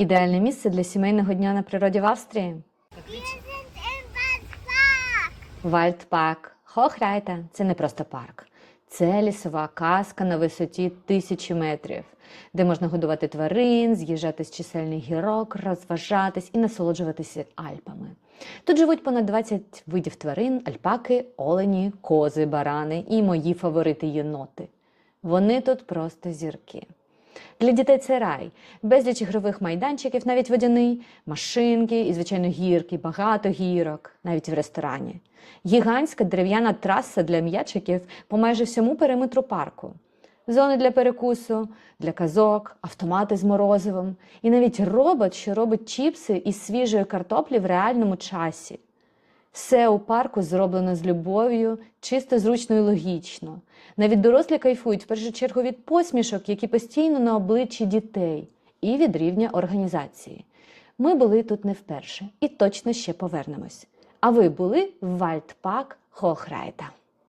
Ідеальне місце для сімейного дня на природі в Австрії. Вальдпак. Хохрайта це не просто парк. Це лісова казка на висоті тисячі метрів, де можна годувати тварин, з'їжджати з чисельних гірок, розважатись і насолоджуватися Альпами. Тут живуть понад 20 видів тварин: альпаки, олені, кози, барани і мої фаворити єноти. Вони тут просто зірки. Для дітей це рай, безліч ігрових майданчиків, навіть водяний, машинки і, звичайно, гірки, багато гірок, навіть в ресторані. Гігантська дерев'яна траса для м'ячиків по майже всьому периметру парку. Зони для перекусу, для казок, автомати з морозивом і навіть робот, що робить чіпси із свіжої картоплі в реальному часі. Все у парку зроблено з любов'ю, чисто, зручно і логічно. Навіть дорослі кайфують в першу чергу від посмішок, які постійно на обличчі дітей, і від рівня організації. Ми були тут не вперше і точно ще повернемось. А ви були в Вальдпак Хохрайта.